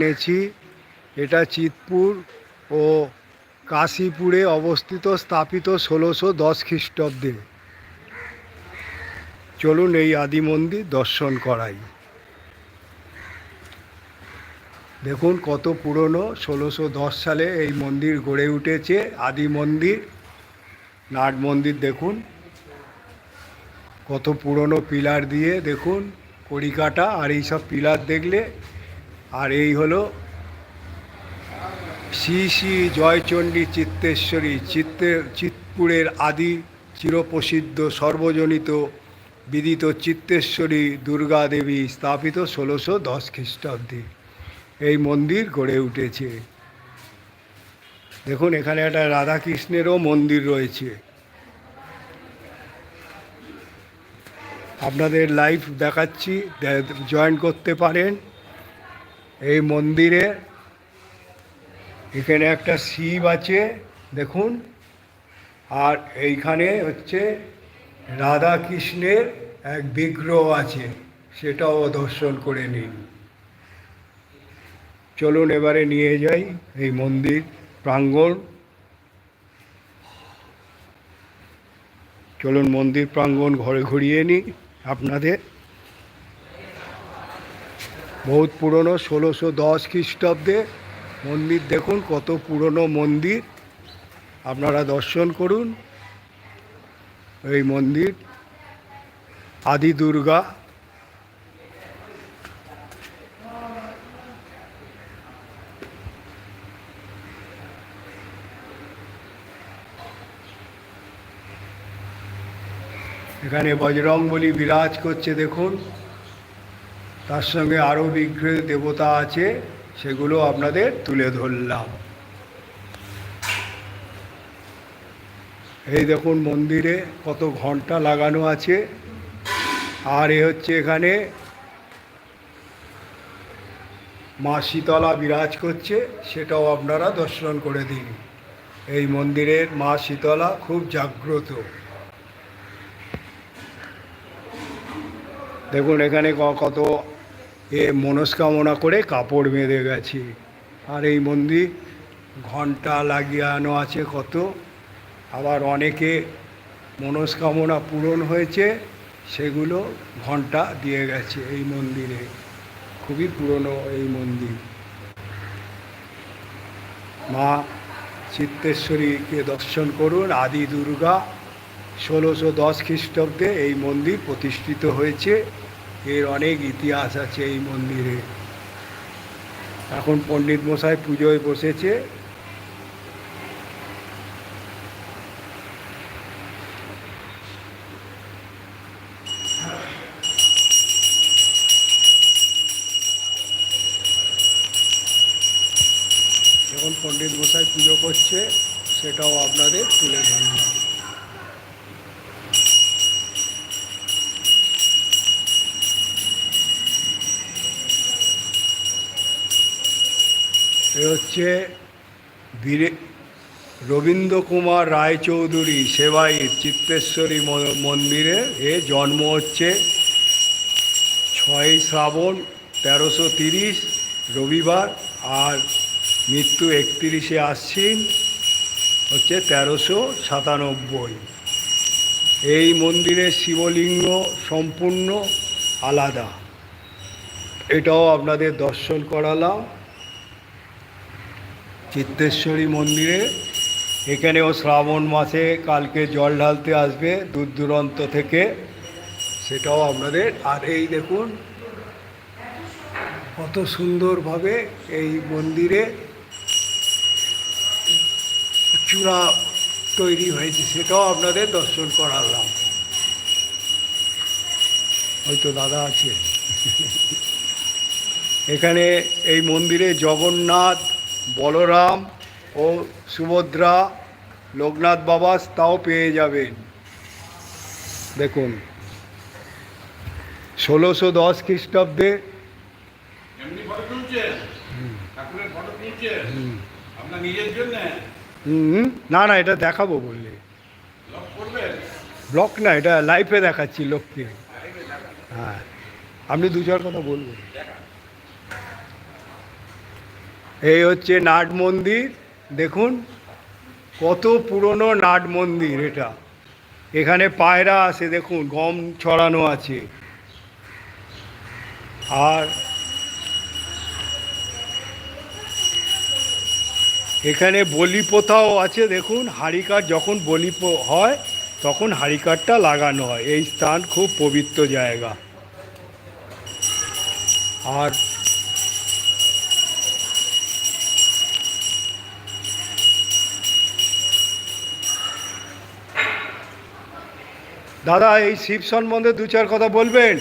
এনেছি এটা চিতপুর ও কাশীপুরে অবস্থিত স্থাপিত ষোলোশো দশ খ্রিস্টাব্দে। চলুন এই আদি মন্দির দর্শন করাই। দেখুন কত পুরনো ষোলোশো দশ সালে এই মন্দির গড়ে উঠেছে। আদি মন্দির নাট মন্দির দেখুন। কত পুরনো পিলার দিয়ে দেখুন, কড়িকাটা আর এইসব পিলার দেখলে আর এই হলো শ্রী শ্রী জয়চণ্ডী চিত্তেশ্বরী চিত্তে চিতপুরের আদি চিরপ্রসিদ্ধ সর্বজনিত বিদিত চিত্তেশ্বরী দুর্গা দেবী স্থাপিত ষোলোশো দশ খ্রিস্টাব্দে। এই মন্দির গড়ে উঠেছে। দেখুন, এখানে একটা রাধাকৃষ্ণেরও মন্দির রয়েছে। আপনাদের লাইভ দেখাচ্ছি জয়েন করতে পারেন। এই মন্দিরে এখানে একটা শিব আছে, দেখুন। আর এইখানে হচ্ছে রাধা কৃষ্ণের এক বিগ্রহ আছে, সেটাও দর্শন করে নিন। চলুন এবারে নিয়ে যাই এই মন্দির প্রাঙ্গণ। চলুন মন্দির প্রাঙ্গণ ঘরে ঘুরিয়ে নিই আপনাদের। বহুত পুরনো, ষোলোশো দশ খ্রিস্টাব্দে। মন্দির দেখুন, কত পুরনো মন্দির। আপনারা দর্শন করুন। এই মন্দির, আদি দুর্গা। এখানে বজরংবলী বিরাজ করছে, দেখুন। তার সঙ্গে আরও বিগ্রহ দেবতা আছে, সেগুলো আপনাদের তুলে ধরলাম। এই দেখুন মন্দিরে কত ঘণ্টা লাগানো আছে। আর এ হচ্ছে এখানে মা শীতলা বিরাজ করছে, সেটাও আপনারা দর্শন করে দিন। এই মন্দিরের মা শীতলা খুব জাগ্রত। দেখুন এখানে কত এ মনস্কামনা করে কাপড় বেঁধে গেছে। আর এই মন্দির ঘণ্টা লাগিয়ানো আছে কত। আবার অনেকে মনস্কামনা পূরণ হয়েছে, সেগুলো ঘণ্টা দিয়ে গেছে এই মন্দিরে। খুবই পুরনো এই মন্দির। মা চিত্তেশ্বরীকে দর্শন করুন। আদি দুর্গা ষোলোশো দশ খ্রিস্টাব্দে এই মন্দির প্রতিষ্ঠিত হয়েছে। এর অনেক ইতিহাস আছে এই মন্দিরে। এখন পণ্ডিত মশাই পুজোয় বসেছে। যখন পণ্ডিত মশাই পুজো করছে, সেটাও আপনাদের তুলে ধরলাম। হচ্ছে বীরে রবীন্দ্র কুমার রায়চৌধুরী সেবাইয়ের চিত্তেশ্বরী মন্দিরে। এ জন্ম হচ্ছে ছয়ই শ্রাবণ তেরোশো তিরিশ, রবিবার। আর মৃত্যু একত্রিশে আশ্বিন হচ্ছে তেরোশো সাতানব্বই। এই মন্দিরের শিবলিঙ্গ সম্পূর্ণ আলাদা। এটাও আপনাদের দর্শন করালাম। চিত্তেশ্বরী মন্দিরে। এখানেও শ্রাবণ মাসে কালকে জল ঢালতে আসবে দূর দূরান্ত থেকে। সেটাও আপনাদের। আর এই দেখুন, কত সুন্দরভাবে এই মন্দিরে চূড়া তৈরি হয়েছে, সেটাও আপনাদের দর্শন করালাম। হয়তো দাদা আছে। এখানে এই মন্দিরে জগন্নাথ বলরাম ও সুভদ্রা লোকনাথ বাবা তাও পেয়ে যাবেন। দেখুন। ষোলোশো দশ খ্রিস্টাব্দে না না এটা দেখাবো বললে। ব্লক না এটা লাইফে দেখাচ্ছি লোককে। হ্যাঁ। আপনি দু চার কথা বলবেন। এই হচ্ছে নাট মন্দির। দেখুন, কত পুরনো নাট মন্দির এটা। এখানে পায়রা আছে, দেখুন, গম ছড়ানো আছে। আর এখানে বলি প্রথাও আছে, দেখুন, হাড়িকাঠ যখন বলি হয়, তখন হাড়িকাঠটা লাগানো হয়। এই স্থান খুব পবিত্র জায়গা। আর দাদা, এই শিব সম্বন্ধে দু চার কথা বলবেন।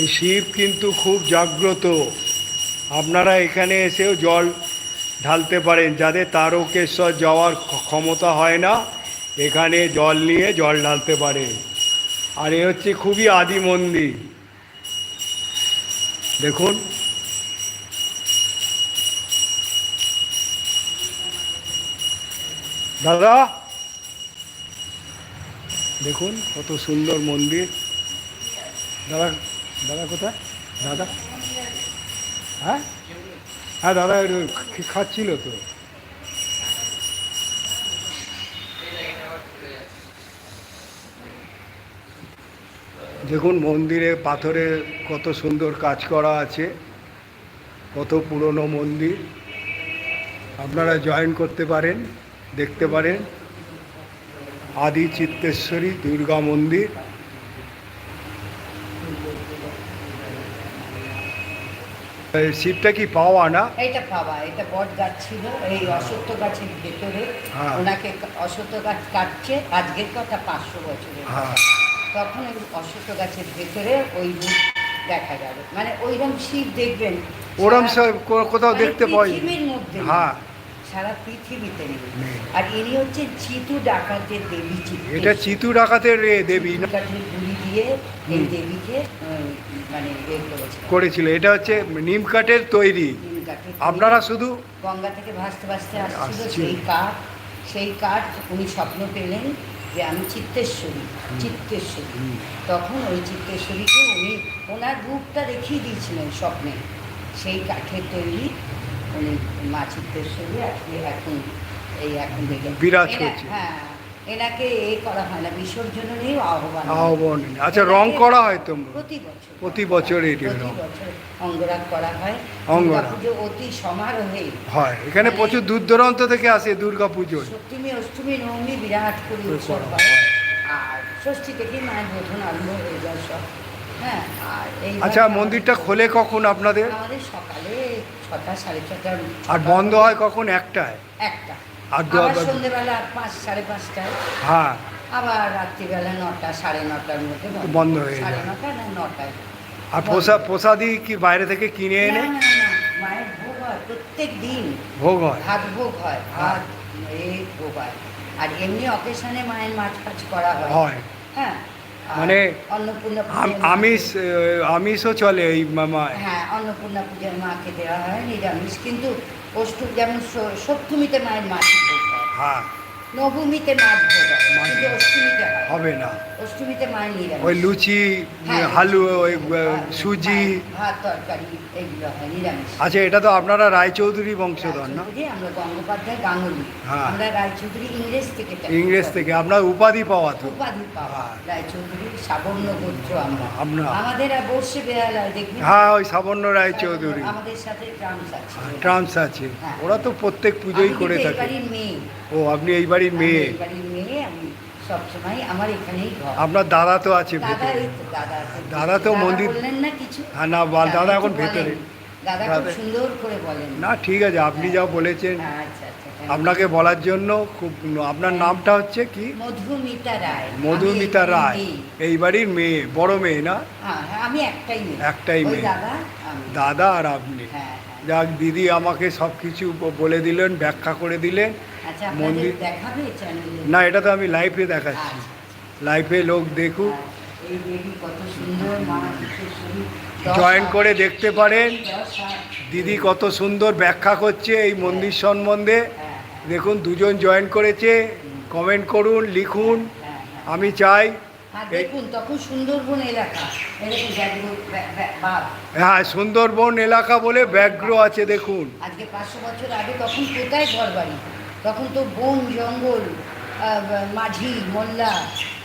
এই শিব কিন্তু খুব জাগ্রত। আপনারা এখানে এসেও জল ঢালতে পারেন যাদের তারকেশ্বর যাওয়ার ক্ষমতা হয় না। এখানে জল নিয়ে জল ঢালতে পারেন। আর এ হচ্ছে খুবই আদি মন্দির। দেখুন দাদা। দেখুন, কত সুন্দর মন্দির। দাদা দাদা কোথায়? দাদা? হ্যাঁ? হ্যাঁ দাদা খাচ্ছিল তো। দেখুন, মন্দিরে, পাথরে কত সুন্দর কাজ করা আছে। কত পুরনো মন্দির। আপনারা জয়েন করতে পারেন। দেখতে পারেন। আদি চিত্তেশ্বরী দুর্গা মন্দির। এই শিবটা কি পাওয়া না? এইটা পাওয়া এটা বট গাছ ছিল এই অসত্য গাছের ভেতরে। হ্যাঁ। ওনাকে অসত্য গাছ কাটছে আজকের কথা পাঁচশো বছরের হ্যাঁ। তখন ওই অসত্য গাছের ভেতরে ওই দেখা যাবে মানে ওইরকম শিব দেখবেন। ওরম কোথাও মানে দেখতে পাই পৃথিবীর মধ্যে। হ্যাঁ। সারা পৃথিবীতে নেই। আর ইনি হচ্ছে চিতু ডাকাতের দেবী এটা চিতু ডাকাতের দেবী গুড়ি দিয়ে এই দেবীকে মানে করেছিল। এটা হচ্ছে নিম কাঠের তৈরি। আপনারা শুধু গঙ্গা থেকে ভাসতে ভাসতে আসছিল। সেই কাঠ। সেই কাঠ উনি স্বপ্ন পেলেন যে আমি চিত্তেশ্বরী চিত্তেশ্বরী। তখন ওই চিত্তেশ্বরীকে উনি ওনার রূপটা দেখিয়ে দিয়েছিলেন স্বপ্নে। সেই কাঠের তৈরি উনি মা চিত্তেশ্বরী আজকে এখন এই এখন দেখে বিরাজ করছে। হ্যাঁ এনাকে এ করা হয় না বিসর্জন নেই আহ্বান আহ্বান আচ্ছা, রং করা হয় তো? প্রতি বছর প্রতি বছর প্রতি রং। অঙ্গরাগ করা হয় অঙ্গরাগ। দুর্গাপুজো অতি সমারোহে হয় এখানে মানে- প্রচুর দূর দূরান্ত থেকে আসে দুর্গা পুজোয় সপ্তমী অষ্টমী নবমী বিরাট করে উৎসব হয়। আর ষষ্ঠী থেকে মায়ের বোধন আরম্ভ হয়ে যায় সব হ্যাঁ আর এই আচ্ছা মন্দিরটা খোলে কখন আপনাদের? আমাদের সকালে ছটা সাড়ে ছটার আর বন্ধ হয় কখন? একটায়? একটা। আর আবার সন্ধ্যেবেলা পাঁচ সাড়ে পাঁচটায়। হ্যাঁ। আবার রাত্রিবেলা নটা সাড়ে নটার মধ্যে বন্ধ। হয়ে সাড়ে যায়। নটা না নটায়। আর প্রসাদি কি বাইরে থেকে কিনে এনে? মায়ের ভোগ হয় প্রত্যেক দিন। ভোগ হয়? ভাত ভোগ হয় হ্যাঁ। ভাত এই ভোগ হয়। আর এমনি অকেশনে মায়ের মাছ ফাছ করা হয়। হয়। হ্যাঁ মানে আমিষ আমিষও চলে এই মামা হ্যাঁ অন্নপূর্ণা পুজোর মাকে দেওয়া হয় নিরামিষ। কিন্তু অষ্টু যেমন সপ্তমীতে মায়ের মাছ হ্যাঁ। নবমীতে মাছ ভোগ হয় মাছ কিন্তু অষ্টমীতে হবে না। অষ্টমীতে মায়ের নিরামিষ ওই লুচি হ্যাঁ, হালু ওই হ্যাঁ, সুজি। ভাত- ভাত তরকারি এগুলো হয় নিরামিষ। আচ্ছা এটা তো আপনারা রায়চৌধুরী বংশধর না? আমরা গঙ্গোপাধ্যায় গাঙ্গুলি। হ্যাঁ। আমরা রায়চৌধুরী ইংরেজ থেকে ইংরেজ থেকে আপনার উপাধি পাওয়া তো। উপাধি পাওয়া। হ্যাঁ। রায়চৌধুরী সাবর্ণ গোত্র আমরা। আমরা। আমাদের বর্ষে বেহালায় দেখবি হ্যাঁ ওই সাবর্ণ রায়চৌধুরী। আমাদের সাথে ট্রান্স আছে। আছে। হ্যাঁ। ওরা তো প্রত্যেক পুজোই করে থাকে। মেয়ে। ও আপনি এই বাড়ির মেয়ে। বাড়ির মেয়ে আমি সবসময় আমার এখানেই ঘর। আপনার দাদা তো আছে দাদা ভেতরে। এই তো দাদা আছে। দাদা তো মন্দির- বললেন না কিছু। হ্যাঁ, না, বা- দাদা এখন ভেতরে। বলেন। দাদা খুব দাদা- সুন্দর করে বলেন। না ঠিক আছে আপনি যা বলেছেন। হ্যাঁ, আচ্ছা আচ্ছা thank you। আপনাকে বলার জন্য খুব আপনার নামটা হচ্ছে কি? মধুমিতা রায়। মধুমিতা আমি রায়। এই বাড়ির মেয়ে বড় মেয়ে না? হ্যাঁ হ্যাঁ, আমি একটাই মেয়ে। একটাই ওই মেয়ে। দাদা আমি। দাদা আর আপনি। হ্যাঁ হ্যাঁ। যাক দিদি আমাকে সব কিছু বলে দিলেন ব্যাখ্যা করে দিলেন। মন্দির দেখাবে চ্যানেলে না এটা তো আমি লাইভে দেখাচ্ছি। লাইভে লোক দেখুক। সুন্দর মা বিশ্বশ্বরী দশ জয়েন করে দেখতে পারেন। দিদি কত সুন্দর ব্যাখ্যা করছে এই মন্দির সম্বন্ধে। হ্যাঁ, দেখুন দুজন জয়েন করেছে। কমেন্ট করুন লিখুন। হ্যাঁ হ্যাঁ। আমি চাই দেখুন তখন সুন্দরবন এলাকা। হ্যাঁ সুন্দরবন এলাকা বলে ব্যাঘ্র আছে দেখুন। আজকে পাঁচশো বছর আগে তখন কোথায় ঘর বাড়ি তখন তো বন জঙ্গল মাঝি মোল্লা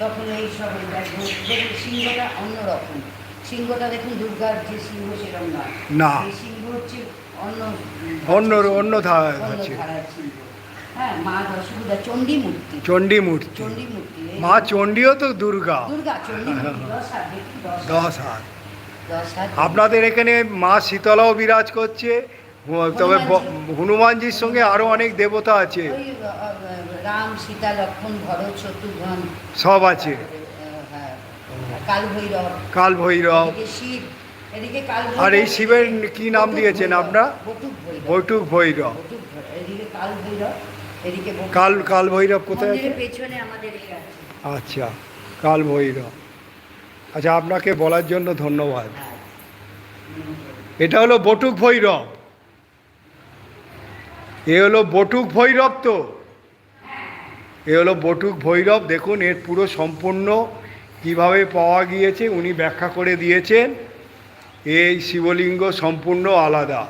তখন এই সব এই ব্যাঘ্র দেখুন সিংহটা অন্যরকম। সিংহটা দেখুন দুর্গার যে সিংহ সেরকম নয়। না। সিংহ হচ্ছে অন্য অন্য অন্য ধারা অন্য ধারার সিংহ। হ্যাঁ মা দশভূজা চণ্ডী মূর্তি চণ্ডী মূর্তি চণ্ডী মূর্তি মা চণ্ডীও তো দুর্গা। দুর্গা চণ্ডী দশ হাত হাত। আপনাদের এখানে মা শীতলাও বিরাজ করছে তবে হনুমানজির সঙ্গে আরও অনেক দেবতা আছে। রাম সীতা লক্ষ্মণ ভরত শত্রুঘ্ন। সব আছে। হ্যাঁ, কাল ভৈরব কাল ভৈরব শিব আর এই শিবের কি নাম দিয়েছেন আপনারা? বটুক ভৈরব। বৈঠক ভৈরব। কাল। কাল ভৈরব কোথায় আচ্ছা কাল ভৈরব আচ্ছা আপনাকে বলার জন্য ধন্যবাদ। হ্যাঁ। এটা হলো বটুক ভৈরব। এ হলো বটুক ভৈরব তো। এ হলো বটুক ভৈরব, দেখুন এর পুরো সম্পূর্ণ কীভাবে পাওয়া গিয়েছে, উনি ব্যাখ্যা করে দিয়েছেন। এই শিবলিঙ্গ সম্পূর্ণ আলাদা।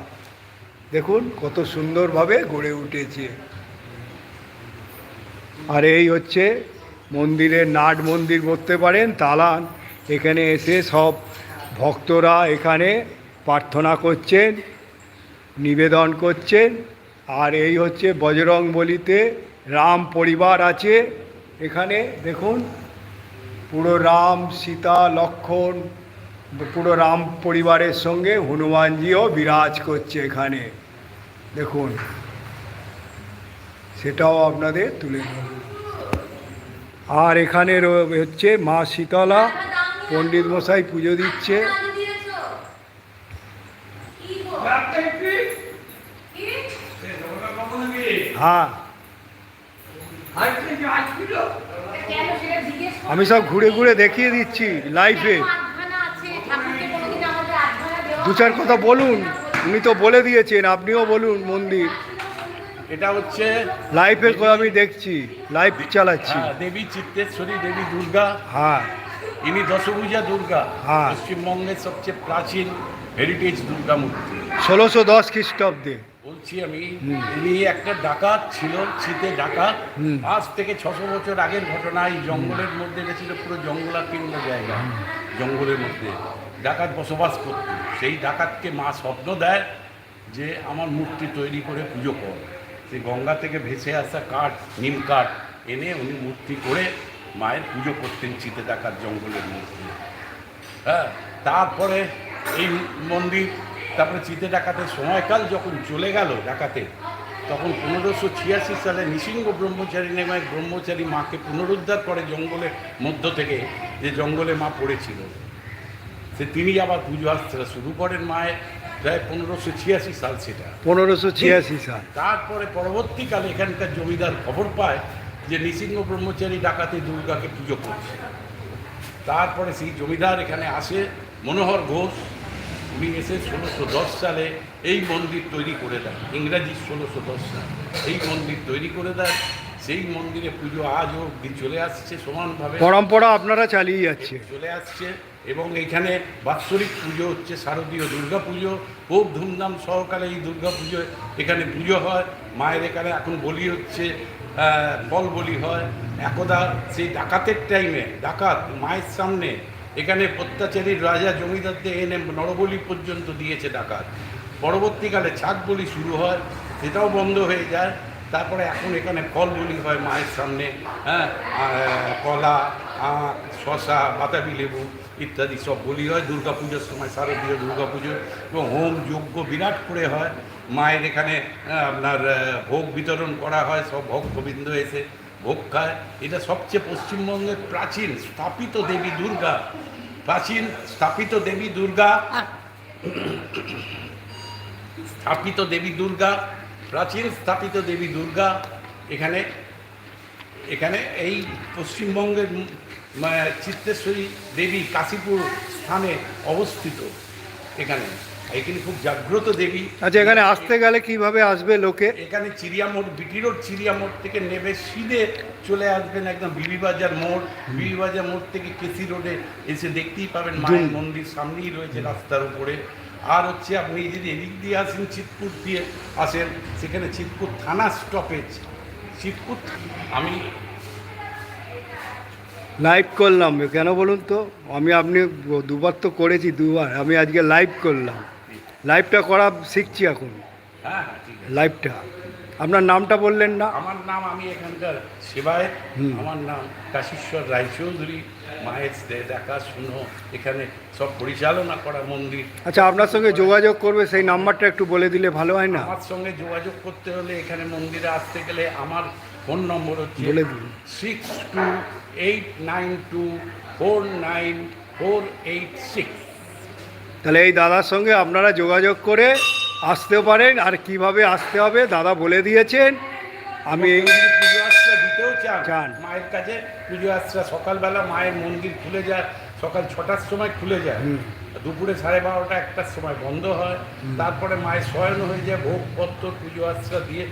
দেখুন কত সুন্দরভাবে গড়ে উঠেছে। আর এই হচ্ছে মন্দিরের নাট মন্দির করতে পারেন তালান এখানে এসে সব ভক্তরা এখানে প্রার্থনা করছেন, নিবেদন করছেন। আর এই হচ্ছে বজরং বলিতে রাম পরিবার আছে। এখানে দেখুন, পুরো রাম, সীতা, লক্ষণ, পুরো রাম পরিবারের সঙ্গে হনুমানজিও বিরাজ করছে এখানে। দেখুন, সেটাও আপনাদের তুলে আর এখানে হচ্ছে মা শীতলা, পণ্ডিত মশাই পুজো দিচ্ছে। হ্যাঁ। আমি সব ঘুরে ঘুরে দেখিয়ে দিচ্ছি লাইভে দু চার কথা বলুন উনি তো বলে দিয়েছেন আপনিও বলুন মন্দির। এটা হচ্ছে লাইভে আমি দেখছি লাইভ চালাচ্ছি। হ্যাঁ, দেবী চিত্তেশ্বরী দেবী দুর্গা। হ্যাঁ। ইনি দশভূজা দুর্গা হ্যাঁ। পশ্চিমবঙ্গের সবচেয়ে প্রাচীন হেরিটেজ দুর্গা মূর্তি। ষোলোশো দশ খ্রিস্টাব্দে। বলছি আমি। উনি একটা ডাকাত ছিল শীতে ডাকাত। আজ থেকে ছশো বছর আগের ঘটনা এই জঙ্গলের মধ্যে গেছিল পুরো জঙ্গলাকীর্ণ জায়গা। জঙ্গলের মধ্যে। ডাকাত বসবাস করত। সেই ডাকাতকে মা স্বপ্ন দেয় যে আমার মূর্তি তৈরি করে পুজো কর। সেই গঙ্গা থেকে ভেসে আসা কাঠ নিম কাঠ এনে উনি মূর্তি করে মায়ের পুজো করতেন চিতে ডাকাত জঙ্গলের মধ্যে। হ্যাঁ তারপরে এই মন্দির তারপরে চিতে ডাকাতের সময়কাল যখন চলে গেল ডাকাতে তখন পনেরোশো ছিয়াশি সালে নৃসিংহ ব্রহ্মচারী নামে ব্রহ্মচারী মাকে পুনরুদ্ধার করে জঙ্গলের মধ্য থেকে যে জঙ্গলে মা পড়েছিল। সে তিনি আবার পুজো আসতে শুরু করেন মায়ের প্রায় পনেরোশো ছিয়াশি সাল সেটা। পনেরোশো ছিয়াশি সাল। তারপরে পরবর্তীকালে এখানকার জমিদার খবর পায় যে নৃসিংহ ব্রহ্মচারী ডাকাতে দুর্গাকে পুজো করছে। তারপরে সেই জমিদার এখানে আসে মনোহর ঘোষ এসে ষোলোশো দশ সালে এই মন্দির তৈরি করে দেন ইংরাজি ষোলোশো দশ সাল। এই মন্দির তৈরি করে দেন সেই মন্দিরে পুজো আজও অব্দি চলে আসছে সমানভাবে পরম্পরা আপনারা চালিয়ে যাচ্ছে। চলে আসছে এবং এখানে বাৎসরিক পুজো হচ্ছে শারদীয় দুর্গা পুজো। খুব ধুমধাম সহকারে এই দুর্গা পুজো এখানে পুজো হয়। মায়ের এখানে এখন বলি হচ্ছে ফল বলি হয়। একদা সেই ডাকাতের টাইমে ডাকাত মায়ের সামনে এখানে অত্যাচারী রাজা জমিদারদের এনে নরবলি পর্যন্ত দিয়েছে ডাকাত। পরবর্তীকালে ছাগ বলি শুরু হয়, সেটাও বন্ধ হয়ে যায়। তারপরে এখন এখানে ফল বলি হয় মায়ের সামনে হ্যাঁ? কলা, আখ শশা বাতাবি লেবু ইত্যাদি সব বলি হয়। দুর্গা পুজোর সময় শারদীয় দুর্গা পুজো এবং হোম যজ্ঞ বিরাট করে হয়। মায়ের এখানে আপনার ভোগ বিতরণ করা হয়, সব ভক্তবৃন্দ এসে ভোগ এটা সবচেয়ে পশ্চিমবঙ্গের প্রাচীন স্থাপিত দেবী দুর্গা। প্রাচীন স্থাপিত দেবী দুর্গা। স্থাপিত দেবী দুর্গা, প্রাচীন স্থাপিত দেবী দুর্গা, এখানে এখানে এই পশ্চিমবঙ্গের চিত্তেশ্বরী দেবী কাশীপুর স্থানে অবস্থিত এখানে। এখানে খুব জাগ্রত দেবী। আচ্ছা এখানে আসতে গেলে কীভাবে আসবে লোকে? এখানে চিড়িয়া মোড় বিটি রোড চিড়িয়া মোড় থেকে নেবে সিধে চলে আসবেন একদম বিবি বাজার মোড়। বিবি বাজার মোড় থেকে কেসি রোডে এসে দেখতেই পাবেন মায়ের মন্দির সামনেই রয়েছে রাস্তার উপরে। আর হচ্ছে আপনি যদি এদিক দিয়ে আসেন চিতপুর দিয়ে আসেন সেখানে চিতপুর থানা স্টপেজ চিতপুর আমি লাইভ করলাম। কেন বলুন তো? আমি আপনি দুবার তো করেছি দুবার। আমি আজকে লাইভ করলাম। লাইভটা করা শিখছি এখন। হ্যাঁ হ্যাঁ লাইভটা আপনার নামটা বললেন না? আমার নাম আমি এখানকার সেবায়ত হুম। আমার নাম কাশীশ্বর রায়চৌধুরী মায়ের দে- দেখাশুনো এখানে সব পরিচালনা করা মন্দির। আচ্ছা আপনার সঙ্গে যোগাযোগ করবে সেই নাম্বারটা একটু বলে দিলে ভালো হয় না? আমার সঙ্গে যোগাযোগ করতে হলে এখানে মন্দিরে আসতে গেলে আমার ফোন নম্বর হচ্ছে। Six two eight nine two four nine four eight six তাহলে এই দাদার সঙ্গে আপনারা যোগাযোগ করে আসতে পারেন আর কীভাবে আসতে হবে দাদা বলে দিয়েছেন আমি পুজো আশ্রা দিতেও চান চান। মায়ের কাছে পুজো আশ্রা সকালবেলা মায়ের মন্দির খুলে যায় সকাল ছটার সময় খুলে যায়। দুপুরে সাড়ে বারোটা একটার সময় বন্ধ হয়। তারপরে মায়ের শয়ন হয়ে যায় ভোগপত্র পুজো আশ্রা দিয়ে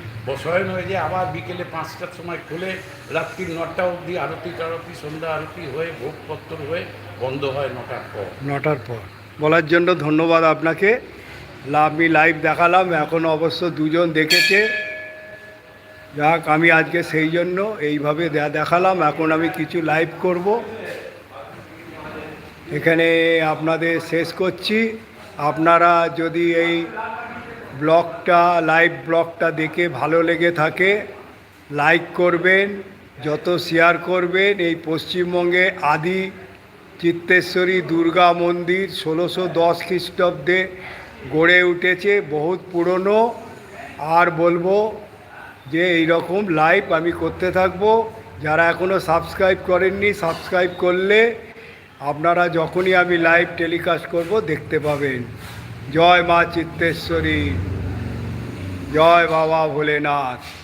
শয়ন হয়ে যায়। আবার বিকেলে পাঁচটার সময় খুলে রাত্রি নটা অবধি আরতি টারতি সন্ধ্যা আরতি হয়ে ভোগপত্র হয়ে বন্ধ হয় নটার পর। নটার পর। বলার জন্য ধন্যবাদ আপনাকে। আমি লাইভ দেখালাম। এখন অবশ্য দুজন দেখেছে। যাক আমি আজকে সেই জন্য এইভাবে দেখালাম। এখন আমি কিছু লাইভ করব। এখানে আপনাদের শেষ করছি। আপনারা যদি এই ব্লগটা, লাইভ ব্লগটা দেখে ভালো লেগে থাকে, লাইক করবেন, যত শেয়ার করবেন, এই পশ্চিমবঙ্গে আদি চিত্তেশ্বরী দুর্গা মন্দির ষোলোশো দশ খ্রিস্টাব্দে গড়ে উঠেছে, বহুত পুরনো। আর বলব যে এই রকম লাইভ আমি করতে থাকব। যারা এখনও সাবস্ক্রাইব করেননি সাবস্ক্রাইব করলে আপনারা যখনই আমি লাইভ টেলিকাস্ট করব দেখতে পাবেন। জয় মা চিত্তেশ্বরী। জয় বাবা ভোলেনাথ।